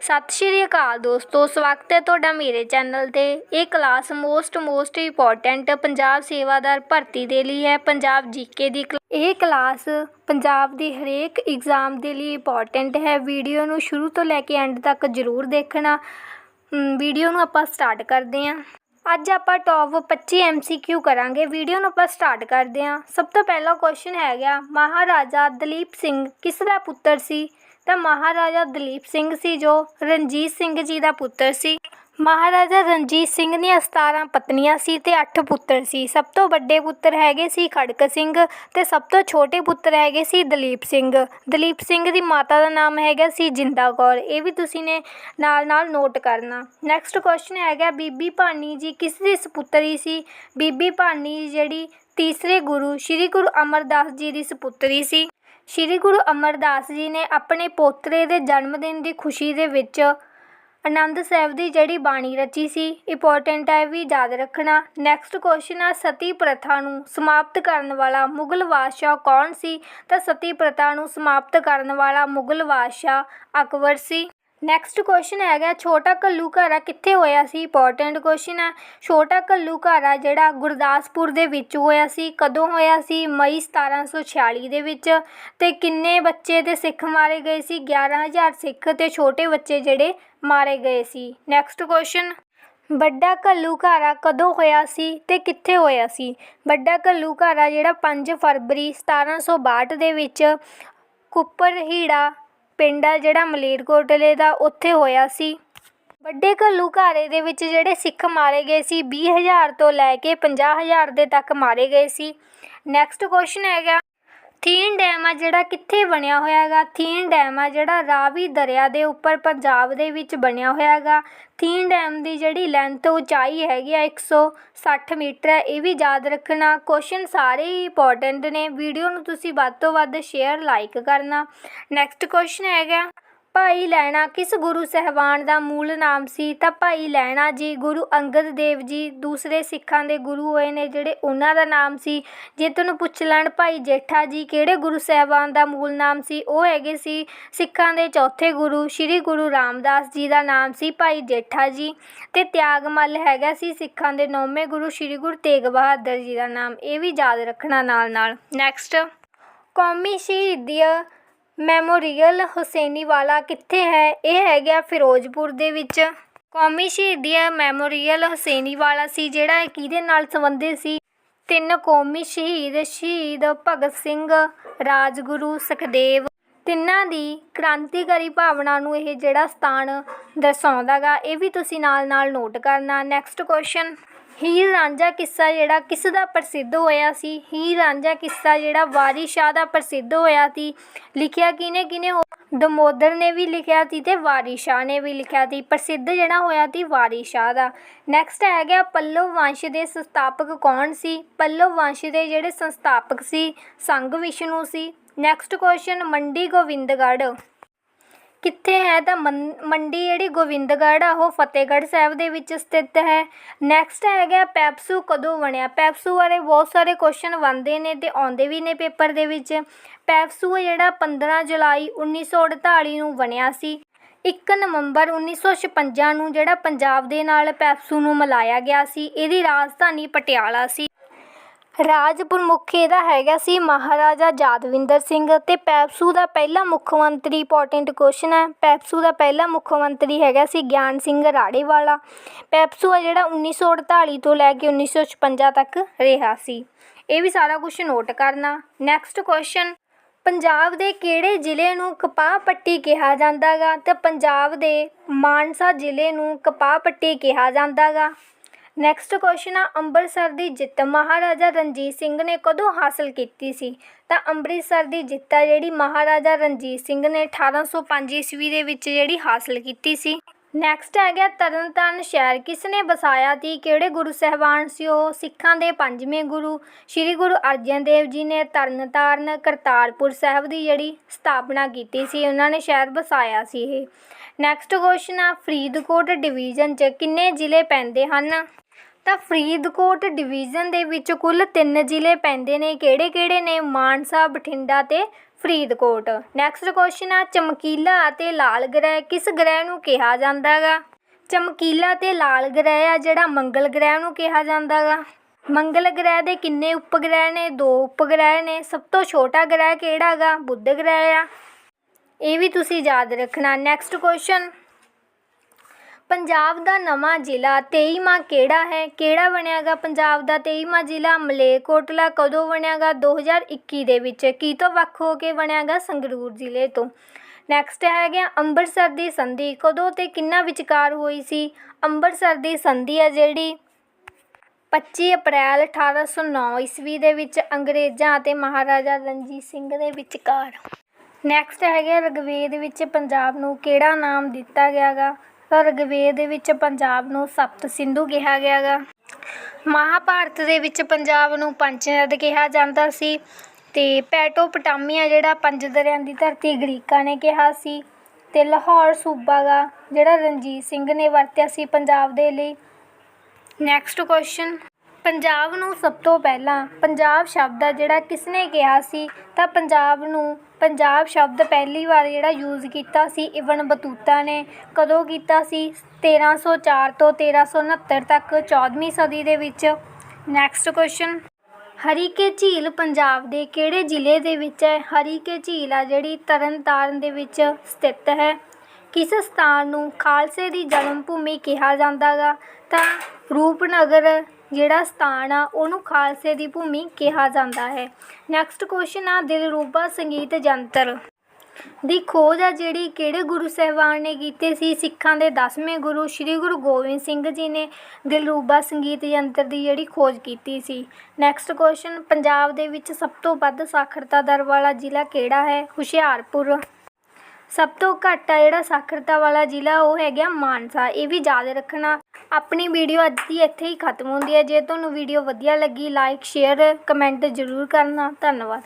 ਸਤਿ ਸ਼੍ਰੀ ਅਕਾਲ ਦੋਸਤੋ, ਸਵਾਗਤ ਹੈ ਤੁਹਾਡਾ ਮੇਰੇ ਚੈਨਲ ਤੇ। ਇਹ class most most important Punjab ਸੇਵਾਦਾਰ ਭਰਤੀ ਦੇ ਲਈ ਹੈ, ਪੰਜਾਬ ਜੀਕੇ ਦੀ ਕਲਾ- ਇਹ ਕਲਾਸ ਪੰਜਾਬ ਦੇ ਹਰੇਕ ਐਗਜ਼ਾਮ ਦੇ ਲਈ ਇੰਪੋਰਟੈਂਟ ਹੈ। ਵੀਡੀਓ ਨੂੰ ਸ਼ੁਰੂ ਤੋਂ ਲੈ ਕੇ ਐਂਡ ਤੱਕ ਜ਼ਰੂਰ ਦੇਖਣਾ। ਵੀਡੀਓ ਨੂੰ ਆਪਾਂ ਸਟਾਰਟ ਕਰਦੇ ਹਾਂ। ਅੱਜ ਆਪਾਂ ਟੌਪ 25 ਐਮਸੀਕਿਊ ਕਰਾਂਗੇ। ਵੀਡੀਓ ਨੂੰ ਆਪਾਂ ਸਟਾਰਟ ਕਰਦੇ ਹਾਂ। ਸਭ ਤੋਂ ਪਹਿਲਾ ਕੁਐਸਚਨ ਹੈਗਾ, ਮਹਾਰਾਜਾ ਦਲੀਪ ਸਿੰਘ ਕਿਸ ਦਾ ਪੁੱਤਰ ਸੀ? ਤਾਂ ਮਹਾਰਾਜਾ ਦਲੀਪ ਸਿੰਘ ਸੀ ਜੋ ਰਣਜੀਤ ਸਿੰਘ ਜੀ ਦਾ ਪੁੱਤਰ ਸੀ। ਮਹਾਰਾਜਾ ਰਣਜੀਤ ਸਿੰਘ ਦੀਆਂ 17 ਪਤਨੀਆਂ ਸੀ ਤੇ 8 ਪੁੱਤਰ ਸੀ। ਸਭ ਤੋਂ ਵੱਡੇ ਪੁੱਤਰ ਹੈਗੇ ਸੀ ਖੜਕ ਸਿੰਘ ਤੇ ਸਭ ਤੋਂ ਛੋਟੇ ਪੁੱਤਰ ਹੈਗੇ ਸੀ ਦਲੀਪ ਸਿੰਘ। ਦਲੀਪ ਸਿੰਘ ਦੀ ਮਾਤਾ ਦਾ ਨਾਮ ਹੈਗਾ ਸੀ ਜਿੰਦਾ ਕੌਰ। ਇਹ ਵੀ ਤੁਸੀਂ ਨੇ ਨਾਲ ਨਾਲ ਨੋਟ ਕਰਨਾ। ਨੈਕਸਟ ਕੁਐਸਚਨ ਹੈਗਾ, ਬੀਬੀ ਭਾਨੀ ਜੀ ਕਿਸ ਦੀ ਸੁਪੁੱਤਰੀ ਸੀ? ਬੀਬੀ ਭਾਨੀ ਜਿਹੜੀ ਤੀਸਰੇ ਗੁਰੂ, ਸ੍ਰੀ ਗੁਰੂ ਅਮਰਦਾਸ ਜੀ ਦੀ ਸੁਪੁੱਤਰੀ ਸੀ। ਸ੍ਰੀ ਗੁਰੂ ਅਮਰਦਾਸ ਜੀ ਨੇ ਆਪਣੇ ਪੋਤਰੇ ਦੇ ਜਨਮ ਦਿਨ ਦੀ ਖੁਸ਼ੀ ਦੇ ਵਿੱਚ ਆਨੰਦ ਸਾਹਿਬ ਦੀ ਜਿਹੜੀ ਬਾਣੀ ਰਚੀ ਸੀ ਇੰਪੋਰਟੈਂਟ ਹੈ ਵੀ ਯਾਦ ਰੱਖਣਾ। ਨੈਕਸਟ ਕੁਐਸਚਨ ਆ, ਸਤੀ ਪ੍ਰਥਾ ਨੂੰ ਸਮਾਪਤ ਕਰਨ ਵਾਲਾ ਮੁਗਲ ਬਾਦਸ਼ਾਹ ਕੌਣ ਸੀ? ਤਾਂ ਸਤੀ ਪ੍ਰਥਾ ਨੂੰ ਸਮਾਪਤ ਕਰਨ ਵਾਲਾ ਮੁਗਲ ਬਾਦਸ਼ਾਹ ਅਕਬਰ ਸੀ। ਨੈਕਸਟ ਕੁਐਸਚਨ ਹੈਗਾ, ਛੋਟਾ ਘੱਲੂਘਾਰਾ ਕਿੱਥੇ ਹੋਇਆ ਸੀ? ਇੰਪੋਰਟੈਂਟ ਕੁਐਸਚਨ ਹੈ ਛੋਟਾ ਘੱਲੂਘਾਰਾ ਜਿਹੜਾ ਗੁਰਦਾਸਪੁਰ ਦੇ ਵਿੱਚ ਹੋਇਆ ਸੀ, ਕਦੋਂ ਹੋਇਆ ਸੀ? ਮਈ 1746 ਦੇ ਵਿੱਚ। ਤੇ ਕਿੰਨੇ ਬੱਚੇ ਤੇ ਸਿੱਖ ਮਾਰੇ ਗਏ ਸੀ? 11000 ਸਿੱਖ ਤੇ ਛੋਟੇ ਬੱਚੇ ਜਿਹੜੇ ਮਾਰੇ ਗਏ ਸੀ। ਨੈਕਸਟ ਕੁਐਸਚਨ ਵੱਡਾ ਘੱਲੂਘਾਰਾ ਕਦੋਂ ਹੋਇਆ ਸੀ ਤੇ ਕਿੱਥੇ ਹੋਇਆ ਸੀ? ਵੱਡਾ ਘੱਲੂਘਾਰਾ ਜਿਹੜਾ 5 ਫਰਵਰੀ 1762 ਦੇ ਵਿੱਚ ਕੁੱਪਰਹੀੜਾ ਪਿੰਡ ਆ ਜਿਹੜਾ ਮਲੇਰਕੋਟਲੇ ਦਾ, ਉੱਥੇ ਹੋਇਆ ਸੀ। ਵੱਡੇ ਘੱਲੂਘਾਰੇ ਦੇ ਵਿੱਚ ਜਿਹੜੇ ਸਿੱਖ ਮਾਰੇ ਗਏ ਸੀ, ਵੀਹ ਹਜ਼ਾਰ ਤੋਂ ਲੈ ਕੇ ਪੰਜਾਹ ਹਜ਼ਾਰ ਦੇ ਤੱਕ ਮਾਰੇ ਗਏ ਸੀ। ਨੈਕਸਟ ਕੁਐਸਚਨ ਹੈਗਾ। ਥੀਨ ਡੈਮ ਆ ਜਿਹੜਾ ਕਿੱਥੇ ਬਣਿਆ ਹੋਇਆ ਹੈਗਾ ਥੀਨ ਡੈਮ ਆ ਜਿਹੜਾ ਰਾਵੀ ਦਰਿਆ ਦੇ ਉੱਪਰ ਪੰਜਾਬ ਦੇ ਵਿੱਚ ਬਣਿਆ ਹੋਇਆ ਹੈਗਾ ਥੀਨ ਡੈਮ ਦੀ ਜਿਹੜੀ ਲੈਂਥ ਉਚਾਈ ਹੈਗੀ ਆ 160 ਮੀਟਰ ਹੈ ਇਹ ਵੀ ਯਾਦ ਰੱਖਣਾ ਕੁਐਸਚਨ ਸਾਰੇ ਹੀ ਇੰਪੋਰਟੈਂਟ ਨੇ। ਵੀਡੀਓ ਨੂੰ ਤੁਸੀਂ ਵੱਧ ਤੋਂ ਵੱਧ ਸ਼ੇਅਰ ਲਾਈਕ ਕਰਨਾ। ਨੈਕਸਟ ਕੁਐਸਚਨ ਹੈਗਾ। ਭਾਈ ਲਹਿਣਾ ਕਿਸ ਗੁਰੂ ਸਹਿਬਾਨ ਦਾ ਮੂਲ ਨਾਮ ਸੀ? ਤਾਂ ਭਾਈ ਲਹਿਣਾ ਜੀ, ਗੁਰੂ ਅੰਗਦ ਦੇਵ ਜੀ, ਦੂਸਰੇ ਸਿੱਖਾਂ ਦੇ ਗੁਰੂ ਹੋਏ ਨੇ ਜਿਹੜੇ ਉਹਨਾਂ ਦਾ ਨਾਮ ਸੀ। ਜੇ ਤੁਹਾਨੂੰ ਪੁੱਛ ਲੈਣ, ਭਾਈ ਜੇਠਾ ਜੀ, ਕਿਹੜੇ ਗੁਰੂ ਸਹਿਬਾਨ ਦਾ ਮੂਲ ਨਾਮ ਸੀ? ਉਹ ਹੈਗੇ ਸੀ ਸਿੱਖਾਂ ਦੇ ਚੌਥੇ ਗੁਰੂ, ਸ੍ਰੀ ਗੁਰੂ ਰਾਮਦਾਸ ਜੀ ਦਾ ਨਾਮ ਸੀ ਭਾਈ ਜੇਠਾ ਜੀ। ਤੇ ਤਿਆਗਮੱਲ ਹੈਗਾ ਸੀ ਸਿੱਖਾਂ ਦੇ ਨੌਵੇਂ ਗੁਰੂ, ਸ੍ਰੀ ਗੁਰੂ ਤੇਗ ਬਹਾਦਰ ਜੀ ਦਾ ਨਾਮ। ਇਹ ਵੀ ਯਾਦ ਰੱਖਣਾ ਨਾਲ ਨਾਲ ਨੈਕਸਟ ਕੌਮੀ ਸ਼ਹੀਦੀ ਮੈਮੋਰੀਅਲ ਹੁਸੈਨੀਵਾਲਾ ਕਿੱਥੇ ਹੈ? ਇਹ ਹੈਗਾ ਫਿਰੋਜ਼ਪੁਰ ਦੇ ਵਿੱਚ। ਕੌਮੀ ਸ਼ਹੀਦੀ ਮੈਮੋਰੀਅਲ ਹੁਸੈਨੀਵਾਲਾ ਸੀ, ਜਿਹੜਾ ਇਹ ਕਿਹਦੇ ਨਾਲ ਸੰਬੰਧਿਤ ਸੀ? ਤਿੰਨ ਕੌਮੀ ਸ਼ਹੀਦ ਸ਼ਹੀਦ ਭਗਤ ਸਿੰਘ, ਰਾਜਗੁਰੂ, ਸੁਖਦੇਵ। ਤਿੰਨਾਂ ਦੀ ਕ੍ਰਾਂਤੀਕਾਰੀ ਭਾਵਨਾ ਨੂੰ ਇਹ ਜਿਹੜਾ ਸਥਾਨ ਦਰਸਾਉਂਦਾਗਾ ਇਹ ਵੀ ਤੁਸੀਂ ਨਾਲ ਨਾਲ ਨੋਟ ਕਰਨਾ। ਨੈਕਸਟ ਕੁਐਸਚਨ ਹੀਰ ਰਾਂਝਾ ਕਿੱਸਾ ਜਿਹੜਾ ਕਿਸ ਦਾ ਪ੍ਰਸਿੱਧ ਹੋਇਆ ਸੀ? ਹੀਰ ਰਾਂਝਾ ਕਿੱਸਾ ਜਿਹੜਾ ਵਾਰਿਸ ਸ਼ਾਹ ਦਾ ਪ੍ਰਸਿੱਧ ਹੋਇਆ ਸੀ? ਲਿਖਿਆ ਕਿਨੇ ਕਿਨੇ ਦਮੋਦਰ ਨੇ ਵੀ ਲਿਖਿਆ ਸੀ ਤੇ ਵਾਰਿਸ ਸ਼ਾਹ ਨੇ ਵੀ ਲਿਖਿਆ ਸੀ। ਪ੍ਰਸਿੱਧ ਜਿਹੜਾ ਹੋਇਆ ਸੀ ਵਾਰਿਸ ਸ਼ਾਹ ਦਾ। ਨੈਕਸਟ ਹੈਗਾ ਪੱਲਵ ਵੰਸ਼ ਦੇ ਸੰਸਥਾਪਕ ਕੌਣ ਸੀ? ਪੱਲਵ ਵੰਸ਼ ਦੇ ਜਿਹੜੇ ਸੰਸਥਾਪਕ ਸੀ ਸੰਘ ਵਿਸ਼ਨੂੰ ਸੀ। ਨੈਕਸਟ ਕੁਐਸਚਨ ਮੰਡੀ ਗੋਬਿੰਦਗੜ੍ਹ ਕਿੱਥੇ ਹੈ? ਤਾਂ ਮੰਡੀ ਜਿਹੜੀ ਗੋਬਿੰਦਗੜ੍ਹ ਆ, ਉਹ ਫਤਿਹਗੜ੍ਹ ਸਾਹਿਬ ਦੇ ਵਿੱਚ ਸਥਿਤ ਹੈ। ਨੈਕਸਟ ਹੈਗਾ ਪੈਪਸੂ, ਕਦੋਂ ਬਣਿਆ? ਪੈਪਸੂ ਬਾਰੇ ਬਹੁਤ ਸਾਰੇ ਕੁਐਸਚਨ ਬਣਦੇ ਨੇ ਤੇ ਆਉਂਦੇ ਵੀ ਨੇ ਪੇਪਰ ਦੇ ਵਿੱਚ। ਪੈਪਸੂ ਜਿਹੜਾ 15 ਜੁਲਾਈ 1948 ਨੂੰ ਬਣਿਆ ਸੀ। 1 ਨਵੰਬਰ 1956 ਨੂੰ ਜਿਹੜਾ ਪੰਜਾਬ ਦੇ ਨਾਲ ਪੈਪਸੂ ਨੂੰ ਮਿਲਾਇਆ ਗਿਆ ਸੀ। ਇਹਦੀ ਰਾਜਧਾਨੀ ਪਟਿਆਲਾ ਸੀ। ਰਾਜ ਪ੍ਰਮੁੱਖ ਇਹਦਾ ਹੈਗਾ ਸੀ ਮਹਾਰਾਜਾ ਯਾਦਵਿੰਦਰ ਸਿੰਘ ਅਤੇ ਪੈਪਸੂ ਦਾ ਪਹਿਲਾ ਮੁੱਖ ਮੰਤਰੀ ਇੰਪੋਰਟੈਂਟ ਕੁਐਸਚਨ ਹੈ। ਪੈਪਸੂ ਦਾ ਪਹਿਲਾ ਮੁੱਖ ਮੰਤਰੀ ਹੈਗਾ ਸੀ ਗਿਆਨ ਸਿੰਘ ਰਾੜੇਵਾਲਾ। ਪੈਪਸੂ ਆ ਜਿਹੜਾ 1948 ਤੋਂ ਲੈ ਕੇ 1956 ਤੱਕ ਰਿਹਾ ਸੀ। ਇਹ ਵੀ ਸਾਰਾ ਕੁਝ ਨੋਟ ਕਰਨਾ। ਨੈਕਸਟ ਕੁਐਸਚਨ ਪੰਜਾਬ ਦੇ ਕਿਹੜੇ ਜ਼ਿਲ੍ਹੇ ਨੂੰ ਕਪਾਹ ਪੱਟੀ ਕਿਹਾ ਜਾਂਦਾਗਾ ਤੇ ਪੰਜਾਬ ਦੇ ਮਾਨਸਾ ਜ਼ਿਲ੍ਹੇ ਨੂੰ ਕਪਾਹ ਪੱਟੀ ਕਿਹਾ ਜਾਂਦਾਗਾ? ਨੈਕਸਟ ਕੁਐਸਚਨ ਆ, ਅੰਮ੍ਰਿਤਸਰ ਦੀ ਜਿੱਤ। ਮਹਾਰਾਜਾ ਰਣਜੀਤ ਸਿੰਘ ਨੇ ਕਦੋਂ ਹਾਸਲ ਕੀਤੀ ਸੀ? ਤਾਂ ਅੰਮ੍ਰਿਤਸਰ ਦੀ ਜਿੱਤ ਆ ਜਿਹੜੀ ਮਹਾਰਾਜਾ ਰਣਜੀਤ ਸਿੰਘ ਨੇ 1805 ਈਸਵੀ ਦੇ ਵਿੱਚ ਜਿਹੜੀ ਹਾਸਲ ਕੀਤੀ ਸੀ। ਨੈਕਸਟ ਹੈ ਗਿਆ ਤਰਨਤਾਰਨ ਸ਼ਹਿਰ। ਕਿਸ ਨੇ ਵਸਾਇਆ ਸੀ? ਕਿਹੜੇ ਗੁਰੂ ਸਹਿਬਾਨ ਸੀ ਉਹ? ਸਿੱਖਾਂ ਦੇ ਪੰਜਵੇਂ ਗੁਰੂ ਸ੍ਰੀ ਗੁਰੂ ਅਰਜਨ ਦੇਵ ਜੀ ਨੇ ਤਰਨਤਾਰਨ ਕਰਤਾਰਪੁਰ ਸਾਹਿਬ ਦੀ ਜਿਹੜੀ ਸਥਾਪਨਾ ਕੀਤੀ ਸੀ, ਉਹਨਾਂ ਨੇ ਸ਼ਹਿਰ ਵਸਾਇਆ ਸੀ ਇਹ। ਨੈਕਸਟ ਕੁਐਸਚਨ ਆ, ਫਰੀਦਕੋਟ ਡਿਵੀਜ਼ਨ 'ਚ ਕਿੰਨੇ ਜ਼ਿਲ੍ਹੇ ਪੈਂਦੇ ਹਨ? ਤਾਂ ਫਰੀਦਕੋਟ ਡਿਵੀਜ਼ਨ ਦੇ ਵਿੱਚ ਕੁੱਲ ਤਿੰਨ ਜ਼ਿਲ੍ਹੇ ਪੈਂਦੇ ਨੇ। ਕਿਹੜੇ ਕਿਹੜੇ ਨੇ? ਮਾਨਸਾ, ਬਠਿੰਡਾ ਤੇ ਫਰੀਦਕੋਟ। ਨੈਕਸਟ ਕੁਐਸਚਨ ਆ, ਚਮਕੀਲਾ ਅਤੇ ਲਾਲ ਗ੍ਰਹਿ ਕਿਸ ਗ੍ਰਹਿ ਨੂੰ ਕਿਹਾ ਜਾਂਦਾ ਹੈਗਾ ਚਮਕੀਲਾ ਤੇ ਲਾਲ ਗ੍ਰਹਿ ਆ ਜਿਹੜਾ ਮੰਗਲ ਗ੍ਰਹਿ ਨੂੰ ਕਿਹਾ ਜਾਂਦਾ ਹੈਗਾ ਮੰਗਲ ਗ੍ਰਹਿ ਦੇ ਕਿੰਨੇ ਉਪਗ੍ਰਹਿ ਨੇ? ਦੋ ਉਪਗ੍ਰਹਿ ਨੇ। ਸਭ ਤੋਂ ਛੋਟਾ ਗ੍ਰਹਿ ਕਿਹੜਾ ਹੈਗਾ ਬੁੱਧ ਗ੍ਰਹਿ ਆ। ਇਹ ਵੀ ਤੁਸੀਂ ਯਾਦ ਰੱਖਣਾ। ਨੈਕਸਟ ਕੁਐਸਚਨ ਪੰਜਾਬ ਦਾ ਨਵਾਂ ਜ਼ਿਲ੍ਹਾ 23ਵਾਂ ਕਿਹੜਾ ਹੈ? ਕਿਹੜਾ ਬਣਿਆਗਾ ਪੰਜਾਬ ਦਾ 23ਵਾਂ ਜ਼ਿਲ੍ਹਾ? ਮਲੇਰਕੋਟਲਾ ਕਦੋਂ ਬਣਿਆਗਾ? 2021 ਦੇ ਵਿੱਚ ਕੀ ਤੋਂ ਵੱਖ ਹੋ ਕੇ ਬਣਿਆਗਾ ਸੰਗਰੂਰ ਜ਼ਿਲ੍ਹੇ ਤੋਂ? ਨੈਕਸਟ ਹੈਗਾ ਅੰਮ੍ਰਿਤਸਰ ਦੀ ਸੰਧੀ। ਕਦੋਂ ਤੇ ਕਿੰਨਾ ਵਿਚਕਾਰ ਹੋਈ ਸੀ? ਅੰਮ੍ਰਿਤਸਰ ਦੀ ਸੰਧੀ ਹੈ ਜਿਹੜੀ 25 ਅਪ੍ਰੈਲ 1809 ਈਸਵੀ ਦੇ ਵਿੱਚ ਅੰਗਰੇਜ਼ਾਂ ਅਤੇ ਮਹਾਰਾਜਾ ਰਣਜੀਤ ਸਿੰਘ ਦੇ ਵਿਚਕਾਰ। ਨੈਕਸਟ ਹੈਗਾ ਰਗਵੇਦ ਵਿੱਚ ਪੰਜਾਬ ਨੂੰ ਕਿਹੜਾ ਨਾਮ ਦਿੱਤਾ ਗਿਆਗਾ? ਤਾਂ ਰਗਵੇਦ ਵਿੱਚ ਪੰਜਾਬ ਨੂੰ ਸਪਤ ਸਿੰਧੂ ਕਿਹਾ ਗਿਆ ਗਾ ਮਹਾਭਾਰਤ ਦੇ ਵਿੱਚ ਪੰਜਾਬ ਨੂੰ ਪੰਚਨਦ ਕਿਹਾ ਜਾਂਦਾ ਸੀ ਤੇ ਪੈਟੋਪਟਾਮੀਆ ਜਿਹੜਾ ਪੰਜ ਦਰਿਆਂ ਦੀ ਧਰਤੀ ਗ੍ਰੀਕਾਂ ਨੇ ਕਿਹਾ ਸੀ ਤੇ ਲਾਹੌਰ ਸੂਬਾ ਗਾ ਜਿਹੜਾ ਰਣਜੀਤ ਸਿੰਘ ਨੇ ਵਰਤਿਆ ਸੀ ਪੰਜਾਬ ਦੇ ਲਈ। ਨੈਕਸਟ ਕੁਐਸਚਨ ਪੰਜਾਬ ਨੂੰ ਸਭ ਤੋਂ ਪਹਿਲਾਂ ਪੰਜਾਬ ਸ਼ਬਦ ਆ ਜਿਹੜਾ ਕਿਸਨੇ ਕਿਹਾ ਸੀ, ਤਾਂ ਪੰਜਾਬ ਨੂੰ ਪੰਜਾਬ ਸ਼ਬਦ ਪਹਿਲੀ ਵਾਰ ਜਿਹੜਾ ਯੂਜ਼ ਕੀਤਾ ਸੀ ਇਬਨ ਬਤੂਤਾ ਨੇ। ਕਦੋਂ ਕੀਤਾ ਸੀ? 1304 ਤੋਂ 1369 ਤੱਕ 14ਵੀਂ ਸਦੀ ਦੇ ਵਿੱਚ। ਨੈਕਸਟ ਕੁਐਸਚਨ ਹਰੀਕੇ ਝੀਲ ਪੰਜਾਬ ਦੇ ਕਿਹੜੇ ਜ਼ਿਲ੍ਹੇ ਦੇ ਵਿੱਚ ਹੈ? ਹਰੀਕੇ ਝੀਲ ਆ ਜਿਹੜੀ ਤਰਨਤਾਰਨ ਦੇ ਵਿੱਚ ਸਥਿਤ ਹੈ। ਕਿਸ ਸਥਾਨ ਨੂੰ ਖਾਲਸੇ ਦੀ ਜਨਮ ਭੂਮੀ ਕਿਹਾ ਜਾਂਦਾਗਾ ਤਾਂ ਰੂਪਨਗਰ ਜਿਹੜਾ ਸਥਾਨ ਆ, ਉਹਨੂੰ ਖਾਲਸੇ ਦੀ ਭੂਮੀ ਕਿਹਾ ਜਾਂਦਾ ਹੈ। ਨੈਕਸਟ ਕੁਐਸਚਨ ਆ, ਦਿਲਰੂਬਾ ਸੰਗੀਤ ਜੰਤਰ। ਦੀ ਖੋਜ ਆ ਜਿਹੜੀ ਕਿਹੜੇ ਗੁਰੂ ਸਾਹਿਬਾਨ ਨੇ ਕੀਤੀ ਸੀ? ਸਿੱਖਾਂ ਦੇ 10ਵੇਂ ਗੁਰੂ ਸ੍ਰੀ ਗੁਰੂ ਗੋਬਿੰਦ ਸਿੰਘ ਜੀ ਨੇ ਦਿਲਰੂਬਾ ਸੰਗੀਤ ਯੰਤਰ ਦੀ ਜਿਹੜੀ ਖੋਜ ਕੀਤੀ ਸੀ। ਨੈਕਸਟ ਕੁਐਸਚਨ ਪੰਜਾਬ ਦੇ ਵਿੱਚ ਸਭ ਤੋਂ ਵੱਧ ਸਾਖਰਤਾ ਦਰ ਵਾਲਾ ਜ਼ਿਲ੍ਹਾ ਕਿਹੜਾ ਹੈ? ਹੁਸ਼ਿਆਰਪੁਰ। ਸਭ ਤੋਂ ਘੱਟ ਆ ਜਿਹੜਾ ਸਾਖਰਤਾ ਵਾਲਾ ਜ਼ਿਲ੍ਹਾ, ਉਹ ਹੈਗਾ ਮਾਨਸਾ। ਇਹ ਵੀ ਯਾਦ ਰੱਖਣਾ। ਆਪਣੀ ਵੀਡੀਓ ਅੱਜ ਦੀ ਇੱਥੇ ਹੀ ਖਤਮ ਹੁੰਦੀ ਹੈ। ਜੇ ਤੁਹਾਨੂੰ ਵੀਡੀਓ ਵਧੀਆ ਲੱਗੀ ਲਾਈਕ ਸ਼ੇਅਰ ਕਮੈਂਟ ਜ਼ਰੂਰ ਕਰਨਾ। ਧੰਨਵਾਦ।